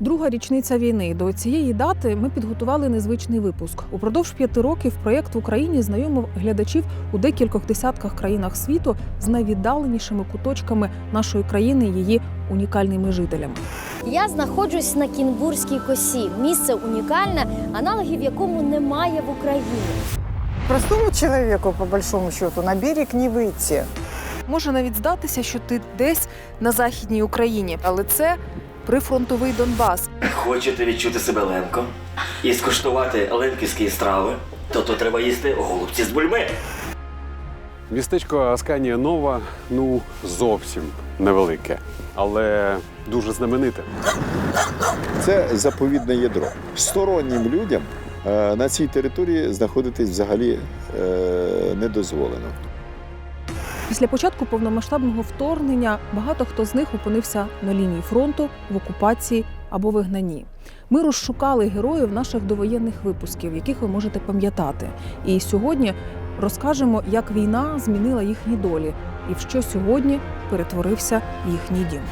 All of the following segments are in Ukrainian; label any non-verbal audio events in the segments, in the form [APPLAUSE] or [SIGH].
Друга річниця війни. До цієї дати ми підготували незвичний випуск. Упродовж п'яти років проєкт в Україні знайомив глядачів у декількох десятках країнах світу з найвіддаленішими куточками нашої країни, і її унікальними жителями. Я знаходжусь на Кінбурзькій косі. Місце унікальне, аналогів якому немає в Україні. Простому человеку, по большому счету, на берег не выйти. Може навіть здатися, що ти десь на західній Україні, але це прифронтовий Донбас. Хочете відчути себе ленком і скуштувати ленківські страви, то то треба їсти голубці з бульми. Містечко Асканія Нова ну зовсім невелике, але дуже знамените. Це заповідне ядро. Стороннім людям е, на цій території знаходитись взагалі е, не дозволено. Після початку повномасштабного вторгнення багато хто з них опинився на лінії фронту, в окупації або вигнанні. Ми розшукали героїв наших довоєнних випусків, яких ви можете пам'ятати. І сьогодні розкажемо, як війна змінила їхні долі і в що сьогодні перетворився їхній дім.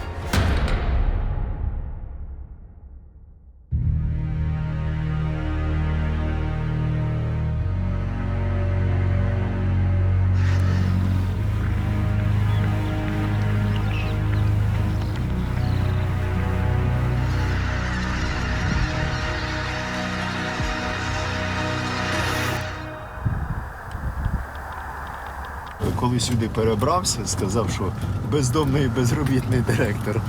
Коли сюди перебрався, сказав, що бездомний безробітний директор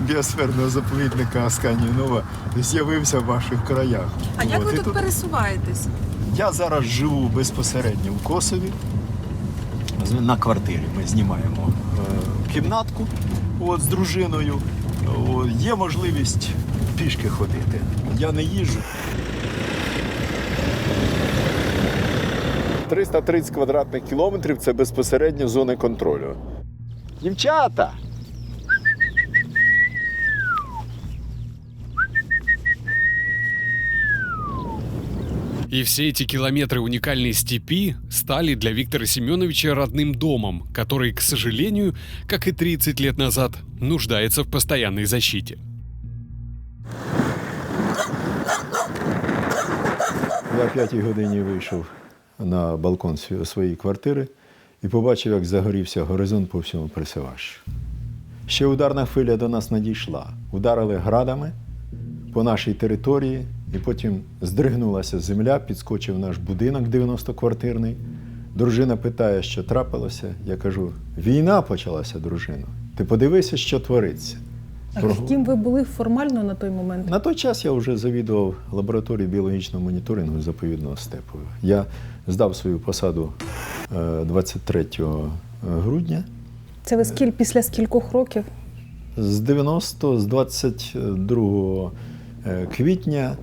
біосферного заповідника Асканія Нова з'явився в ваших краях. А От, і тут пересуваєтесь? Я зараз живу безпосередньо в Косові. На квартирі ми знімаємо е, кімнатку от, з дружиною. О, є можливість пішки ходити. Я не їжджу. 330 квадратних кілометрів це безпосередньо зони контролю. Дівчата! И все эти километры уникальной степи стали для Виктора Семеновича родным домом, который, к сожалению, как и 30 лет назад, нуждается в постоянной защите. Я о п'ятій годині вийшов На балкон своєї квартири і побачив, як загорівся горизонт по всьому присиващу. Ще ударна хвиля до нас надійшла. Ударили градами по нашій території, і потім здригнулася земля, підскочив наш будинок 90-квартирний. Дружина питає, що трапилося. Я кажу: війна почалася, дружино. Ти подивися, що твориться. А Прогу- ким ви були формально на той момент? на той час я вже завідував лабораторією біологічного моніторингу заповідного степу. Я здав свою посаду е, 23 грудня. Це ви скіль після скількох років? З 90, з 22 е, квітня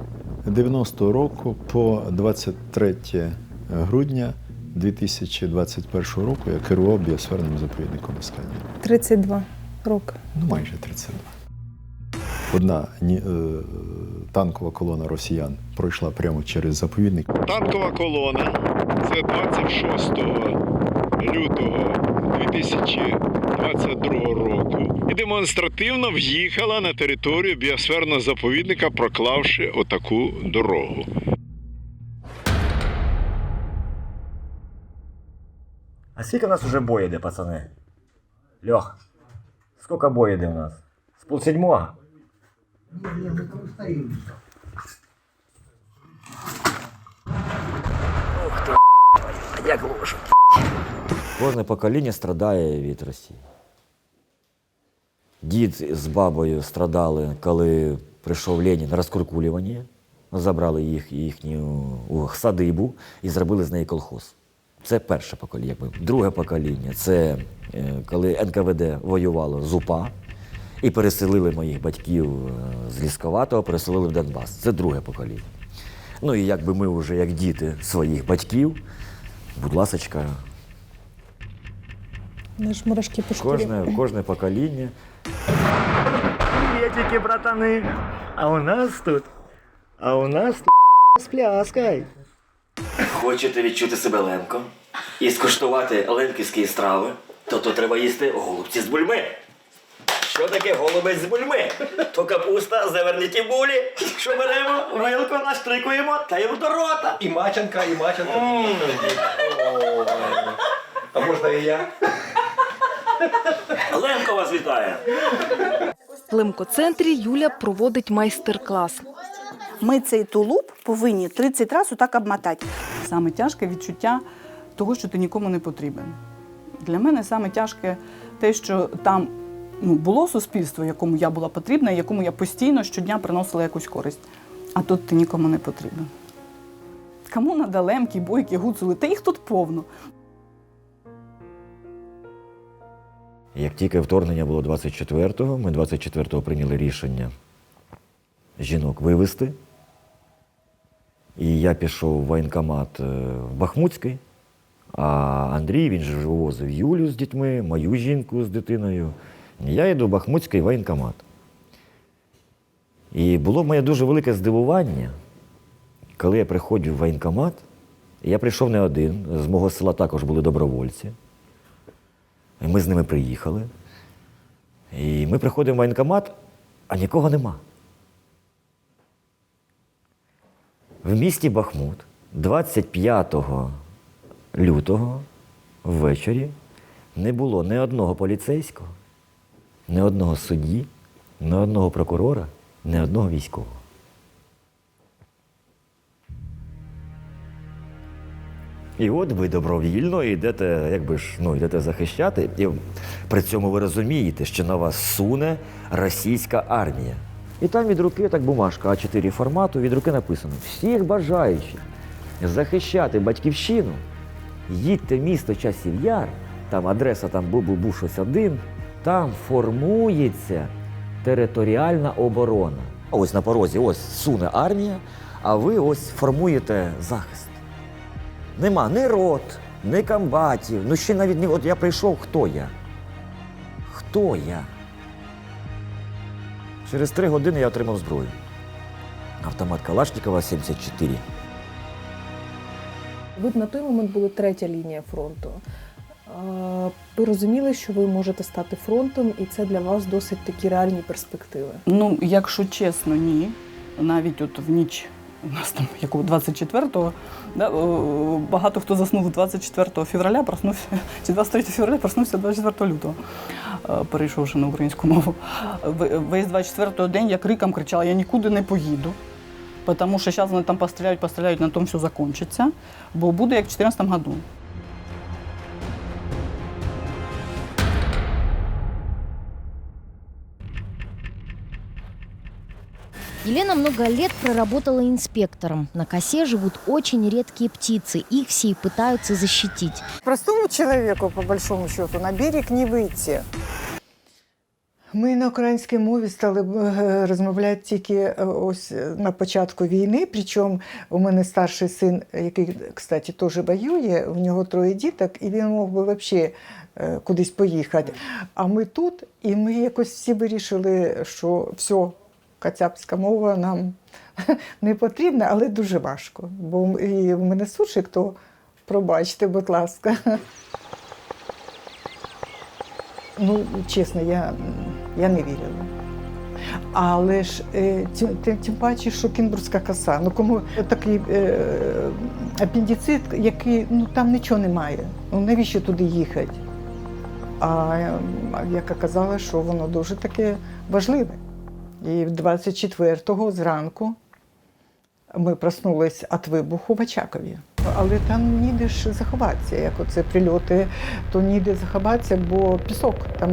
90 року по 23 грудня 2021 року я керував біосферним заповідником Асканія. 32 роки. Ну, майже 32. Одна е, танкова колона росіян пройшла прямо через заповідник. Танкова колона це 26 лютого 2022 року. І демонстративно в'їхала на територію біосферного заповідника, проклавши отаку дорогу. А скільки у нас уже бой іде, пацани? Льох, скільки бой іде у нас? З полседьмого? Ух ти, а як лошадь. Кожне покоління страдає від Росії. Дід з бабою страдали, коли прийшов Ленін на розкуркулювання, забрали їх їхню садибу і зробили з неї колхоз. Це перше покоління. Друге покоління це е, коли НКВД воювало з УПА і переселили моїх батьків е, з Лісковатого, переселили в Донбас. Це друге покоління. Ну і якби ми вже як діти своїх батьків, будь ласочка, Наш мурашки по шкурі. Кожне, кожне покоління. Приветики, братани. А у нас тут. А у нас тут з пляскою. Хочете відчути себе ленком і скуштувати ленківські страви, то то треба їсти голубці з бульми. Що таке голубець з бульми? То капуста, завернуті булі. Що беремо, вилку наштрикуємо та й до рота. І мачанка, і мачанка. М. Ой. А можна і я? Ленко вас вітає. В лимкоцентрі Юля проводить майстер-клас. Ми цей тулуб повинні 30 разів отак обмотати. Саме тяжке відчуття того, що ти нікому не потрібен. Для мене саме тяжке те, що там ну, було суспільство, якому я була потрібна, якому я постійно щодня приносила якусь користь. А тут ти нікому не потрібен. Кому надо лемки, бойки, гуцули? Та їх тут повно. Як тільки вторгнення було 24-го, ми 24-го прийняли рішення жінок вивезти. І я пішов в воєнкомат е, Бахмутський, а Андрій він же вивозив Юлю з дітьми, мою жінку з дитиною. Я йду в Бахмутський воєнкомат. І було моє дуже велике здивування, коли я приходжу в воєнкомат, я прийшов не один, з мого села також були добровольці. І Ми з ними приїхали. І ми приходимо в воєнкомат, а нікого нема. В місті Бахмут 25 лютого ввечері не було ні одного поліцейського, ні одного судді, ні одного прокурора, ні одного військового. І от ви добровільно йдете, якби ж, ну, йдете захищати, і при цьому ви розумієте, що на вас суне російська армія. І там від руки так бумажка А4 формату, від руки написано: всіх бажаючих захищати батьківщину, їдьте місто Часів Яр, там адреса там був щось один, там формується територіальна оборона. Ось на порозі, ось суне армія, а ви ось формуєте захист. Нема ні рот, ні комбатів. Ну ще навіть не от я прийшов, хто я? Хто я? Через три години я отримав зброю. Автомат Калашникова 74. Ви на той момент були третя лінія фронту. Ви розуміли, що ви можете стати фронтом, і це для вас досить такі реальні перспективи. Ну, якщо чесно, ні. Навіть от в ніч у нас там якого 24-го, да, багато хто заснув 24 февраля, проснувся, чи 23 февраля проснувся 24 лютого, е, перейшовши на українську мову. Весь 24 день я криком кричала, я нікуди не поїду. Тому що зараз вони там постріляють, постріляють, на тому все закінчиться, бо буде як в 2014 году. Елена много лет проработала инспектором. На косе живут очень редкие птицы. Их все и пытаются защитить. Простому человеку, по большому счету, на берег не вийти. Ми на українській мові стали е, розмовляти тільки е, ось на початку війни. Причому у мене старший син, який, кстати, теж воює, у нього троє діток, і він мог би взагалі е, кудись поїхати. А ми тут, і ми якось всі вирішили, що все, кацапська мова нам [LAUGHS] не потрібна, але дуже важко. Бо і в мене сушик, то пробачте, будь ласка. [LAUGHS] Ну, чесно, я, я не вірила. Але ж е, тим, тим, паче, що кінбурзька коса. Ну кому такий е, апендицит, який ну там нічого немає. Ну навіщо туди їхати? А як оказалось, що воно дуже таке важливе. І 24-го зранку ми проснулись від вибуху в Очакові. Але там ніде ж заховатися, як оце прильоти, то ніде заховатися, бо пісок, там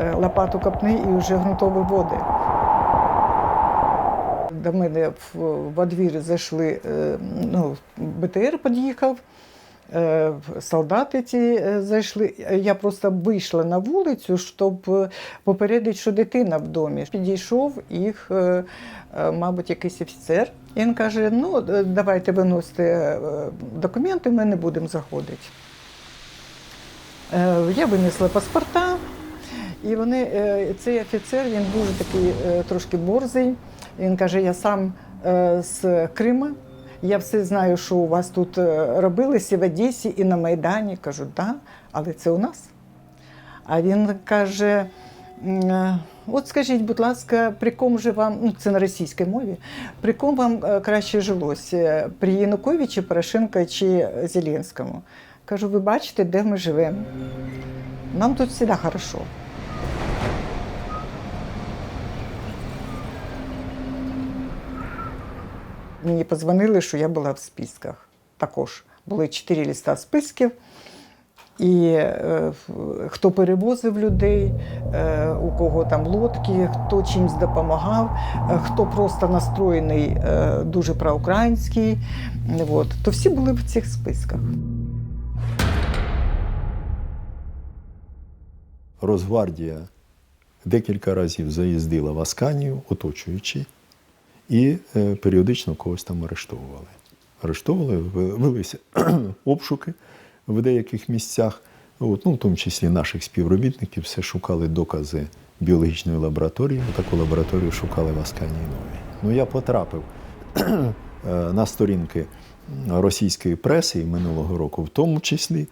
е, лопату копни і вже грунтові води. До мене в, двір зайшли, е, ну, БТР під'їхав, солдати ці е, зайшли. Я просто вийшла на вулицю, щоб е, попередити, що дитина в домі. Підійшов їх, е, е, мабуть, якийсь офіцер. І він каже: ну, е, давайте виносите е, документи, ми не будемо заходити. Е, Я винесла паспорта, і вони, е, цей офіцер, він дуже такий е, трошки борзий. Він каже: я сам е, з Крима, я все знаю, що у вас тут е, робилося в Одесі і на Майдані. Кажу, да, але це у нас. А він каже: е, от скажіть, будь ласка, при кому же вам, ну це на російській мові, при кому вам е, краще жилося? При Януковичі, Порошенко чи Зеленському? Кажу, ви бачите, де ми живемо. Нам тут завжди хорошо. Мені подзвонили, що я була в списках. Також були чотири ліста списків. І е, хто перевозив людей, е, у кого там лодки, хто чимось допомагав, е, хто просто настроєний е, дуже проукраїнський, от, то всі були в цих списках. Росгвардія декілька разів заїздила в Асканію, оточуючи, і е, періодично когось там арештовували. Арештовували, велися [CLEARS THROAT] обшуки в деяких місцях, от, ну, в тому числі наших співробітників, все шукали докази біологічної лабораторії. Таку лабораторію шукали в Асканії Новій. Ну, я потрапив [CLEARS THROAT] е, на сторінки російської преси і минулого року, в тому числі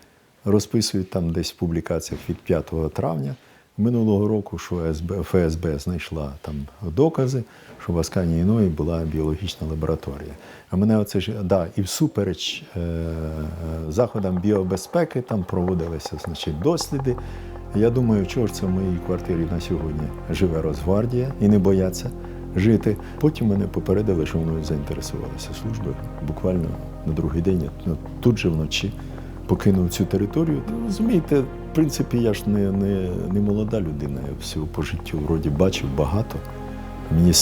розписують там десь в публікаціях від 5 травня минулого року, що СБ, ФСБ знайшла там докази, що в Аскані Іної була біологічна лабораторія. А мене оце ж да, і всупереч е, е, заходам біобезпеки там проводилися значить, досліди. Я думаю, чого ж це в моїй квартирі на сьогодні живе Росгвардія і не бояться жити. Потім мене попередили, що мною заінтересувалися служби. Буквально на другий день, ну, тут же вночі покинув цю територію. Та, Розумієте, в принципі, я ж не, не, не молода людина, я всього по життю вроді бачив багато. Мені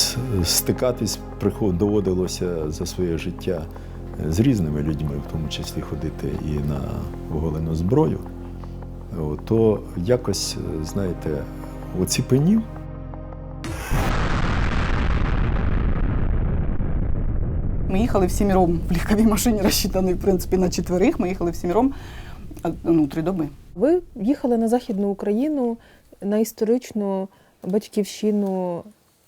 стикатись доводилося за своє життя з різними людьми, в тому числі ходити і на оголену зброю. То якось, знаєте, оціпенів. Ми їхали всіміром в легковій машині, розчитаний, в принципі, на четверих. Ми їхали всіміром а, ну, три доби. Ви їхали на Західну Україну на історичну батьківщину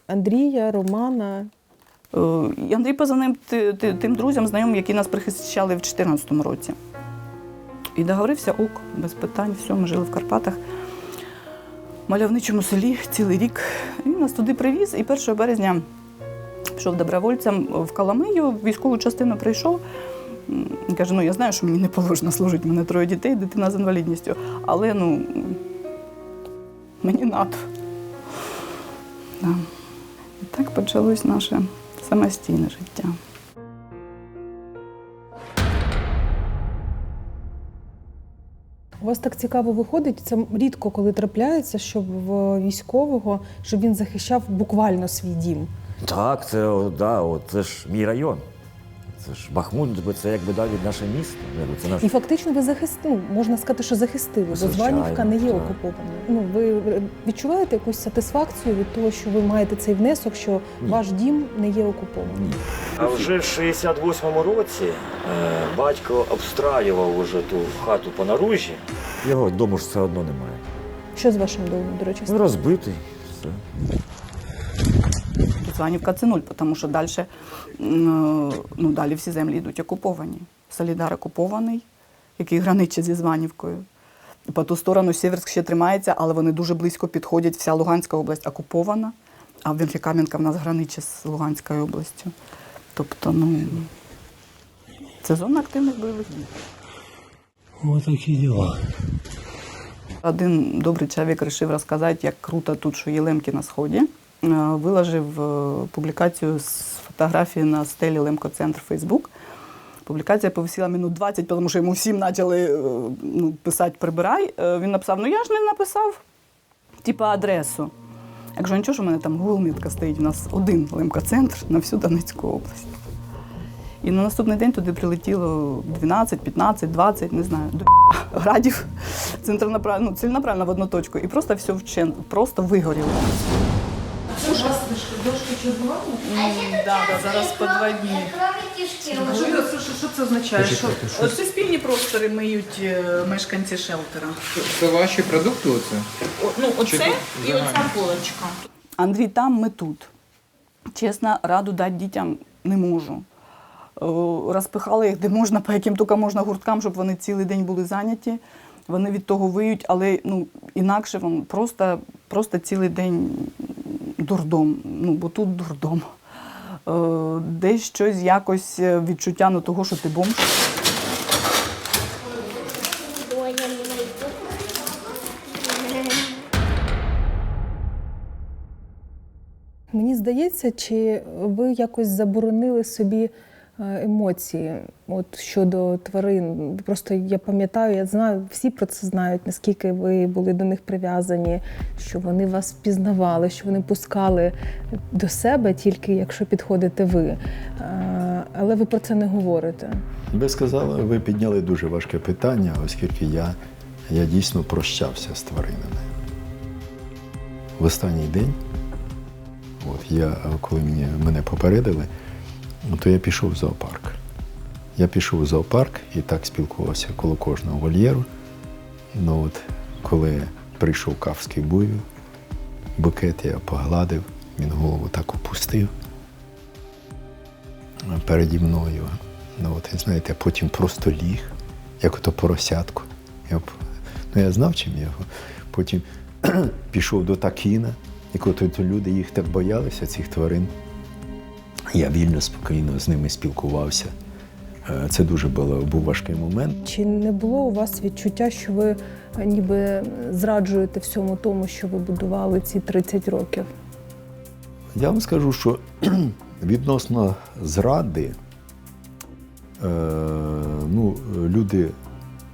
Андрія, Романа. Е, Андрій ти- тим друзям, знайомим, які нас прихищали в 2014 році. І договорився ок, без питань, все, ми жили в Карпатах. В мальовничому селі цілий рік. Він нас туди привіз, і 1 березня пішов добровольцем в Каламию, військову частину прийшов. Каже, ну я знаю, що мені не положено служити, мене троє дітей, дитина з інвалідністю. Але ну мені надо. Да. І так почалось наше самостійне життя. У вас так цікаво виходить. Це рідко коли трапляється, щоб в військового, щоб він захищав буквально свій дім. Так, це, да, о, це ж мій район. Це ж Бахмут, це якби да, від наше місто. Це наш... І фактично ви захистили, можна сказати, що захистили, бо Званівка не є так. окупованою. Ну ви відчуваєте якусь сатисфакцію від того, що ви маєте цей внесок, що Ні. ваш дім не є окупований? Ні. А вже в 68-му році е, батько обстраював уже ту хату по наружі. Його дому ж все одно немає. Що з вашим домом, до речі, Ну, розбитий. Все. Званівка це нуль, тому що далі, ну, далі всі землі йдуть окуповані. Солідар окупований, який граничить зі Званівкою. По ту сторону Сєверськ ще тримається, але вони дуже близько підходять. Вся Луганська область окупована, а Венхікам'янка в нас граничить з Луганською областю. Тобто, ну, це зона активних бойових дій. Ось такі діла. Один добрий чоловік вирішив розказати, як круто тут, що є лемки на сході. Е, Виложив е, публікацію з фотографії на стелі Лемко-центр Фейсбук. Публікація повисіла минут 20, тому що йому всім почали е, ну, писати прибирай. Він написав: ну я ж не написав, типа адресу. Я кажу, нічого, що в мене там гуглмітка стоїть. У нас один лемко-центр на всю Донецьку область. І на наступний день туди прилетіло 12, 15, 20, не знаю, до [LAUGHS] градів ну, ціленаправленно в одну точку. І просто все вчен, просто вигоріло. У вас дошки чергування? Да, да, зараз по два дні. Що, що це означає? Що Оце спільні простори миють е, мешканці шелтера. Це ваші продукти оце? Ну, оце тут і оця полочка. Андрій там, ми тут. Чесно, раду дати дітям не можу. О, Розпихали їх де можна, по яким тільки можна гурткам, щоб вони цілий день були зайняті. Вони від того виють, але ну, інакше вони просто, просто цілий день дурдом. Ну, бо тут дурдом. Е, десь щось якось е, відчуття на того, що ти бомж. Мені здається, чи ви якось заборонили собі емоції от щодо тварин? Просто я пам'ятаю, я знаю, всі про це знають, наскільки ви були до них прив'язані, що вони вас впізнавали, що вони пускали до себе тільки якщо підходите ви. Е, Але ви про це не говорите. Ви сказали, ви підняли дуже важке питання, оскільки я, я дійсно прощався з тваринами. В останній день, от я, коли мені, мене попередили, то я пішов в зоопарк. Я пішов в зоопарк і так спілкувався коло кожного вольєру. Ну от, коли прийшов кавський буйвіл, букет я погладив, він голову так опустив переді мною. Ну, от, і знаєте, потім просто ліг, як ото поросятку. Я, ну, я знав, чим його. Потім [CLEARS THROAT] пішов до Такіна, і коли люди їх так боялися, цих тварин. Я вільно, спокійно з ними спілкувався. Е, Це дуже було, був важкий момент. Чи не було у вас відчуття, що ви е, ніби зраджуєте всьому тому, що ви будували ці 30 років? Я вам скажу, що [CLEARS THROAT] відносно зради, е, ну, люди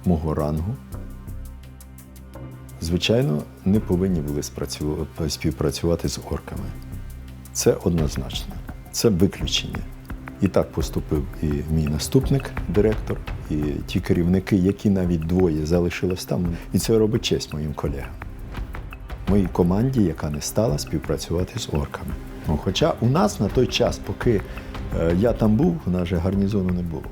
мого рангу, звичайно, не повинні були співпрацювати з орками. Це однозначно. Це виключення. І так поступив і мій наступник, директор, і ті керівники, які навіть двоє залишились там. І це робить честь моїм колегам моїй команді, яка не стала співпрацювати з орками. Ну, хоча у нас на той час, поки е, я там був, у нас же гарнізону не було.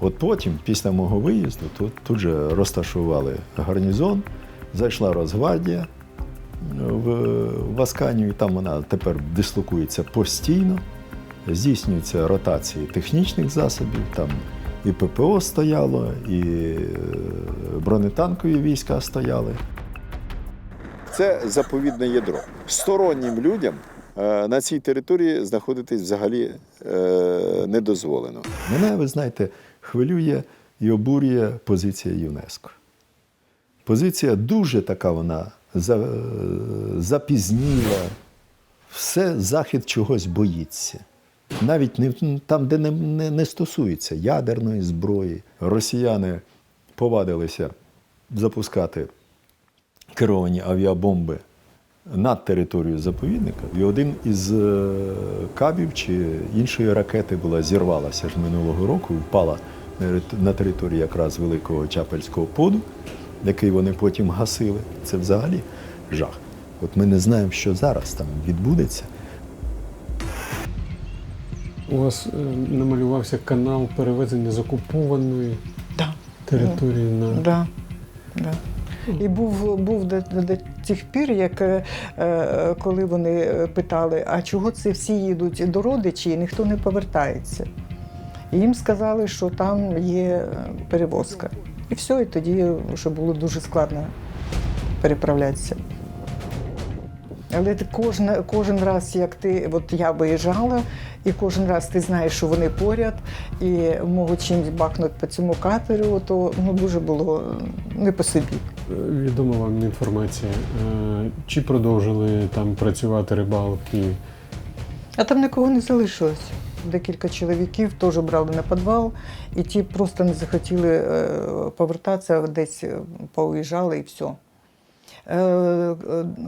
От потім, після мого виїзду, тут, тут же розташували гарнізон, зайшла Росгвардія в, в Асканію, і там вона тепер дислокується постійно, здійснюються ротації технічних засобів, там і ППО стояло, і е, бронетанкові війська стояли. Це заповідне ядро. Стороннім людям е, на цій території знаходитись взагалі е, не дозволено. Мене, ви знаєте, хвилює і обурює позиція ЮНЕСКО. Позиція дуже така вона запізніла. Все захід чогось боїться. Навіть не там, де не, не, не стосується ядерної зброї. Росіяни повадилися запускати керовані авіабомби над територією заповідника. І один із е, кабів чи іншої ракети була зірвалася ж минулого року, впала на рит- на території якраз великого Чапельського поду, який вони потім гасили. Це взагалі жах. От ми не знаємо, що зараз там відбудеться. У вас е, намалювався канал перевезення з окупованої Да. території на Да. Да. І був, був до, до тих пір, як е, е, коли вони питали, а чого це всі їдуть до родичів і ніхто не повертається. І їм сказали, що там є е, перевозка. І все, і тоді вже було дуже складно переправлятися. Але ти кожен, кожен раз, як ти, от я виїжджала, і кожен раз ти знаєш, що вони поряд, і можуть чимось бахнути по цьому катеру, то ну, дуже було не по собі. Відома вам інформація. Е, Чи продовжили там працювати рибалки? А там нікого не залишилось. Декілька чоловіків теж брали на підвал, і ті просто не захотіли е, повертатися, десь е, поуїжджали і все. Е,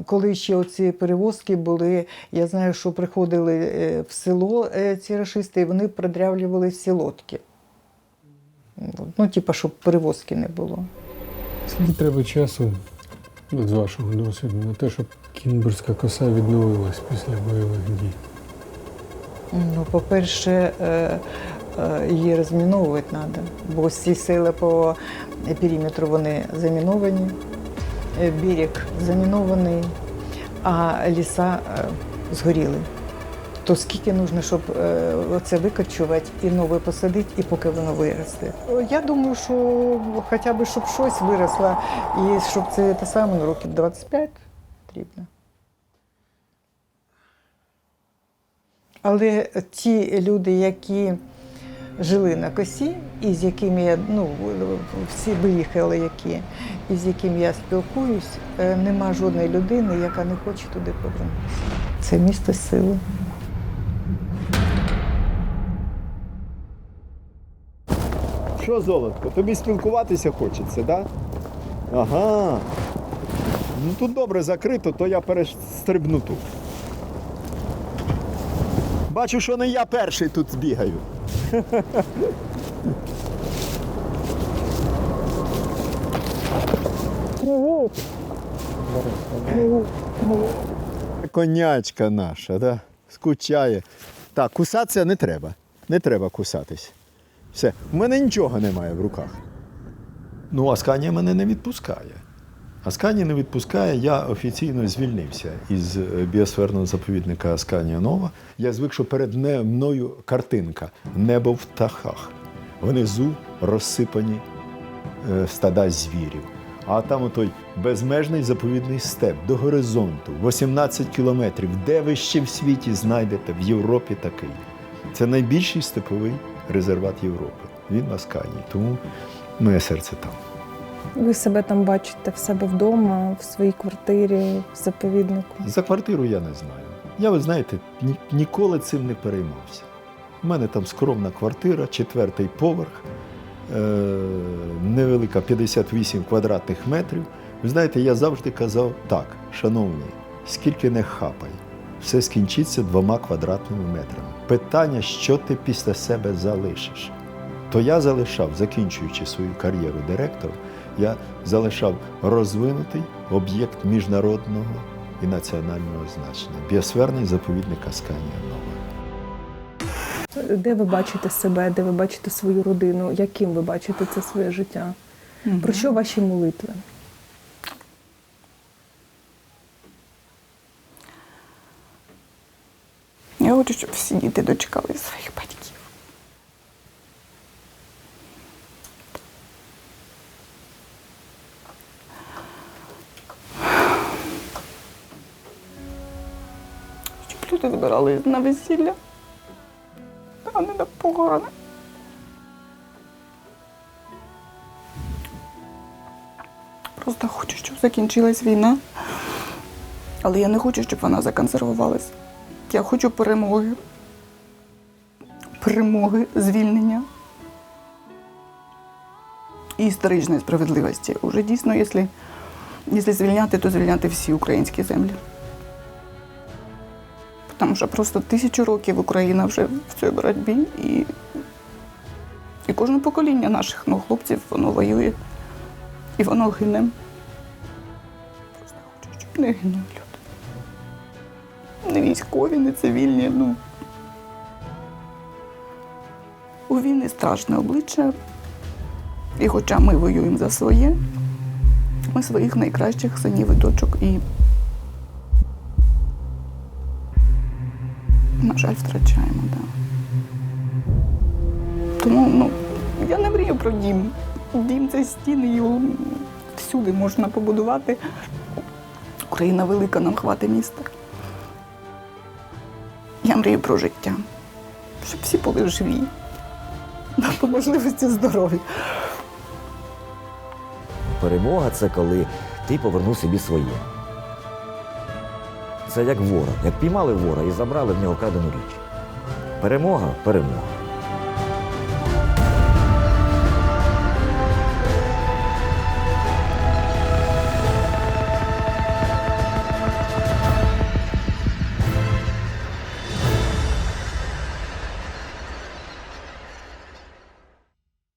Коли ще оці перевозки були, я знаю, що приходили в село ці рашисти, і вони продрявлювали всі лодки. Ну, типа, щоб перевозки не було. Скільки треба часу, з вашого досвіду, на те, щоб Кінбурзька коса відновилась після бойових дій? Ну, по-перше, е, е, її розміновувати треба, бо всі сели по периметру вони заміновані, е, берег замінований, а ліса згоріли. То скільки потрібно, щоб це викачувати і нове посадити, і поки воно виросте. Я думаю, що хоча б щоб щось виросло, і щоб це те саме ну, років 25 потрібно. Але ті люди, які жили на косі, і з якими я ну, всі виїхали, які, і з якими я спілкуюсь, е, нема жодної людини, яка не хоче туди повернутися. Це місто сили. Що, золотко, тобі спілкуватися хочеться, так? Да? Ага. Ну тут добре закрито, то я перестрибну тут. Бачу, що не я перший тут збігаю. Конячка наша, да? скучає. Так, кусатися не треба. Не треба кусатись. Все, в мене нічого немає в руках. Ну, Асканія мене не відпускає. Асканія не відпускає, я офіційно звільнився із е, біосферного заповідника Асканія Нова. Я звик, що перед мною картинка Небо в птахах. Внизу розсипані е, стада звірів. А там отой безмежний заповідний степ до горизонту, 18 кілометрів. Де ви ще в світі знайдете? В Європі такий. Це найбільший степовий резерват Європи. Він в Асканії, тому моє серце там. Ви себе там бачите в себе вдома, в своїй квартирі, в заповіднику. За квартиру я не знаю. Я, ви знаєте, ні- ніколи цим не переймався. У мене там скромна квартира, четвертий поверх, е- невелика 58 квадратних метрів. Ви знаєте, я завжди казав так, шановні, скільки не хапай, все скінчиться двома квадратними метрами. Питання, що ти після себе залишиш. То я залишав, закінчуючи свою кар'єру директора, я залишав розвинутий об'єкт міжнародного і національного значення біосферний заповідник Асканія Нова. Де ви бачите себе, де ви бачите свою родину, яким ви бачите це своє життя? Про що ваші молитви? Я хочу, щоб всі діти дочекали своїх батьків. Збирали на весілля, а не на похорони. Просто хочу, щоб закінчилась війна. Але я не хочу, щоб вона законсервувалась. Я хочу перемоги. Перемоги, звільнення і історичної справедливості. Уже дійсно, якщо звільняти, то звільняти всі українські землі. Тому що просто тисячу років Україна вже в цій боротьбі, і, і кожне покоління наших ну, хлопців воно воює і воно гине. Просто хочу, щоб не гинули люди не військові, не цивільні. Ну. У війни страшне обличчя. І хоча ми воюємо за своє, ми своїх найкращих синів і дочок і, на жаль, втрачаємо. Да. Тому ну, я не мрію про дім. Дім це стіни, його всюди можна побудувати. Україна велика, нам хватить міста. Я мрію про життя, щоб всі були живі, [LAUGHS] по можливості здорові. Перемога це коли ти повернув собі своє. Це як вора. Як піймали вора і забрали в нього крадену річ. Перемога перемога.